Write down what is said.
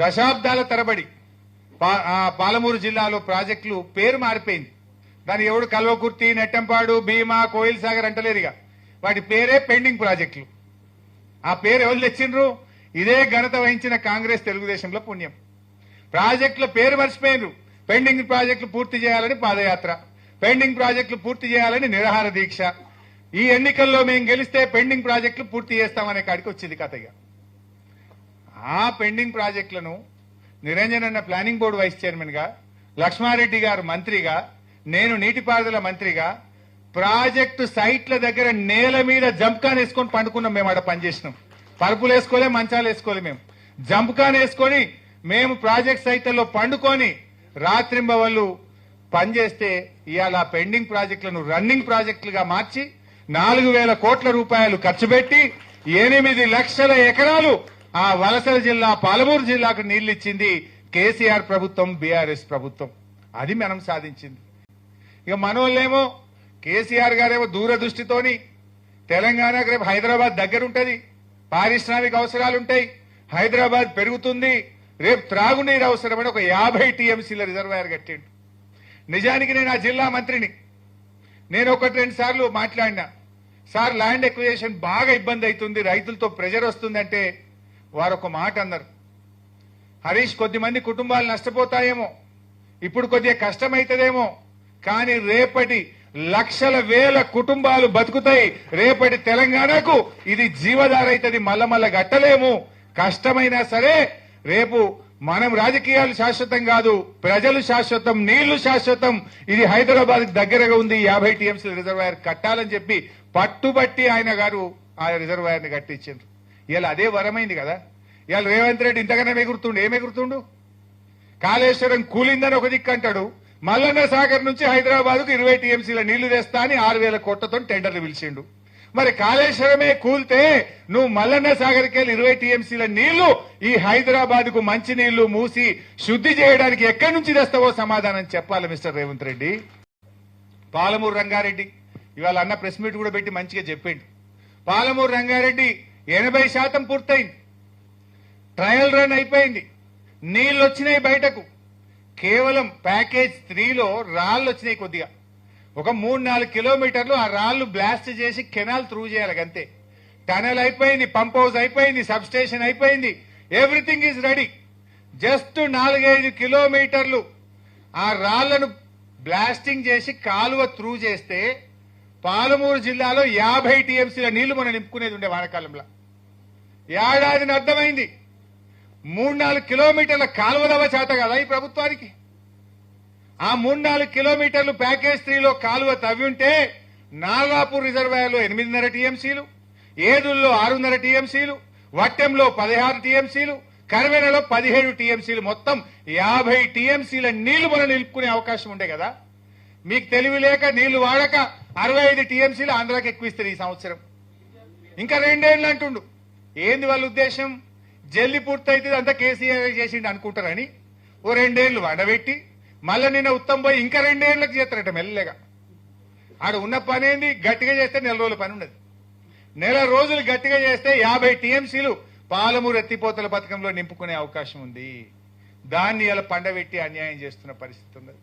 దశాబ్దాల తరబడి పా- పాలమూరు జిల్లాలో ప్రాజెక్టులు పేరు మారిపోయింది. దాని ఎవడు కల్వకుర్తి నెట్టంపాడు భీమా కోయిల్ సాగర్ అంటలేరు వాటి పేరే పెండింగ్ ప్రాజెక్టులు. ఆ పేరు ఎవరు తెచ్చిండ్రు? ఇదే ఘనత వహించిన కాంగ్రెస్ తెలుగుదేశంలో పుణ్యం. ప్రాజెక్టుల పేరు మర్చిపోయినరు. పెండింగ్ ప్రాజెక్టులు పూర్తి చేయాలని పాదయాత్ర. పెండింగ్ ప్రాజెక్టులు పూర్తి చేయాలని నిరాహార దీక్ష. ఈ ఎన్నికల్లో మేము గెలిస్తే పెండింగ్ ప్రాజెక్టులు పూర్తి చేస్తామనే కాడికి వచ్చింది కథగా ఆ పెండింగ్ ప్రాజెక్టులను నిరంజన్ అన్న ప్లానింగ్ బోర్డు వైస్ చైర్మన్గా లక్ష్మారెడ్డి గారు మంత్రిగా నేను నీటిపారుదల మంత్రిగా ప్రాజెక్టు సైట్ల దగ్గర నేల మీద జంప్కాన్ వేసుకొని పండుకున్నాం మేము ఆడ పనిచేసినాం. పరుపులు వేసుకోలే మంచాలు వేసుకోలే మేము. జంప్కాన్ వేసుకొని మేము ప్రాజెక్ట్ సైట్లలో పండుకొని రాత్రింబవళ్ళు పనిచేస్తే ఇవాళ పెండింగ్ ప్రాజెక్టులను రన్నింగ్ ప్రాజెక్టులుగా మార్చి నాలుగు వేల కోట్ల రూపాయలు ఖర్చు పెట్టి ఎనిమిది లక్షల ఎకరాలు ఆ వలసల జిల్లా పాలమూరు జిల్లాకు నీళ్ళు ఇచ్చింది కేసీఆర్ ప్రభుత్వం బీఆర్ఎస్ ప్రభుత్వం. అది మనం సాధించింది. ఇక మనోళ్ళేమో కేసీఆర్ గారేమో దూరదృష్టితోని తెలంగాణకు రేపు హైదరాబాద్ దగ్గర ఉంటుంది పారిశ్రామిక అవసరాలు ఉంటాయి హైదరాబాద్ పెరుగుతుంది. రేపు త్రాగునీరు అవసరమని ఒక యాభై టీఎంసీల రిజర్వాయర్ కట్టిండు. నిజానికి నేను ఆ జిల్లా మంత్రిని. నేను ఒకటి రెండు సార్లు మాట్లాడినా. సార్ ల్యాండ్ ఎక్విజేషన్ బాగా ఇబ్బంది అవుతుంది. రైతులతో ప్రెజర్ వస్తుందంటే వారు ఒక మాట అన్నారు. హరీష్ కొద్దిమంది కుటుంబాలు నష్టపోతాయేమో. ఇప్పుడు కొద్దిగా కష్టమైతుందేమో. కానీ రేపటి లక్షల వేల కుటుంబాలు బతుకుతాయి. రేపటి తెలంగాణకు ఇది జీవధార అవుతుంది మల్ల గట్టలేము. కష్టమైనా సరే రేపు మనం రాజకీయాలు శాశ్వతం కాదు. ప్రజలు శాశ్వతం నీళ్ళు శాశ్వతం. ఇది హైదరాబాద్ దగ్గరగా ఉంది. యాభై టీఎంసీ రిజర్వాయర్ కట్టాలని చెప్పి పట్టుబట్టి ఆయన గారు ఆ రిజర్వాయర్ని కట్టించారు ఇలా అదే వరమైంది కదా. ఇవాళ రేవంత్ రెడ్డి ఇంతగానే ఎగురుతుండు ఏం ఎగురుతుండు? కాళేశ్వరం కూలిందని ఒక దిక్కు అంటాడు. మల్లన్న సాగర్ నుంచి హైదరాబాద్కు ఇరవై టీఎంసీల నీళ్ళు తెస్తా అని ఆరు వేల కోట్లతో టెండర్లు పిలిచిండు. మరి కాళేశ్వరమే కూల్తే నువ్వు మల్లన్న సాగర్కి వెళ్ళి ఇరవై టీఎంసీల నీళ్ళు ఈ హైదరాబాద్కు మంచి నీళ్ళు మూసి శుద్ధి చేయడానికి ఎక్కడి నుంచి తెస్తావో సమాధానం చెప్పాలి మిస్టర్ రేవంత్ రెడ్డి. పాలమూరు రంగారెడ్డి ఇవాళ అన్న ప్రెస్ మీట్ కూడా పెట్టి మంచిగా చెప్పిండు. పాలమూరు రంగారెడ్డి ఎనభై శాతం పూర్తయింది. ట్రయల్ రన్ అయిపోయింది. నీళ్ళు వచ్చినాయి బయటకు. కేవలం ప్యాకేజ్ త్రీలో రాళ్ళు వచ్చినాయి కొద్దిగా. ఒక మూడు నాలుగు కిలోమీటర్లు ఆ రాళ్ళు బ్లాస్ట్ చేసి కెనాల్ త్రూ చేయాలి అంతే టనల్ అయిపోయింది పంప్ హౌస్ అయిపోయింది సబ్ స్టేషన్ అయిపోయింది. Everything is ready. జస్ట్ నాలుగైదు కిలోమీటర్లు ఆ రాళ్ళను బ్లాస్టింగ్ చేసి కాలువ త్రూ చేస్తే పాలమూరు జిల్లాలో యాభై టీఎంసీల నీళ్ళు మనం నింపుకునేది ఉండే వానకాలంలో. ఏడాదిని అర్థమైంది. మూడు నాలుగు కిలోమీటర్ల కాలువదవ చేత కదా ఈ ప్రభుత్వానికి? ఆ మూడు నాలుగు కిలోమీటర్లు ప్యాకేజ్ త్రీలో కాలువ తవ్వి ఉంటే నాగాపూర్ రిజర్వాయర్లో ఎనిమిదిన్నర టీఎంసీలు ఏదుల్లో ఆరున్నర టీఎంసీలు వట్టెంలో పదహారు టీఎంసీలు కరవేనలో పదిహేడు టీఎంసీలు. మొత్తం యాభై టీఎంసీల నీళ్ళు మనం నిలుపుకునే అవకాశం ఉండే కదా? మీకు తెలివి లేక నీళ్ళు వాడక అరవై ఐదు టీఎంసీలు ఆంధ్రాకి ఎక్కువ ఇస్తారు ఈ సంవత్సరం. ఇంకా రెండేళ్ళు అంటుండు. ఏంది వాళ్ళ ఉద్దేశం? జల్లి పూర్తయితే అంతా కేసీఆర్ చేసిండు అనుకుంటారని. ఓ రెండేళ్ళు వడబెట్టి మళ్ళీ నిన్న ఉత్తమ్ పోయి ఇంకా రెండేళ్ళకు చేస్తారట మెల్లగా. ఆడ ఉన్న పని ఏంది? గట్టిగా చేస్తే నెల రోజుల పని ఉన్నది. నెల రోజులు గట్టిగా చేస్తే యాభై టీఎంసీలు పాలమూరు ఎత్తిపోతల పథకంలో నింపుకునే అవకాశం ఉంది. దాన్ని ఇలా పండబెట్టి అన్యాయం చేస్తున్న పరిస్థితి ఉన్నది.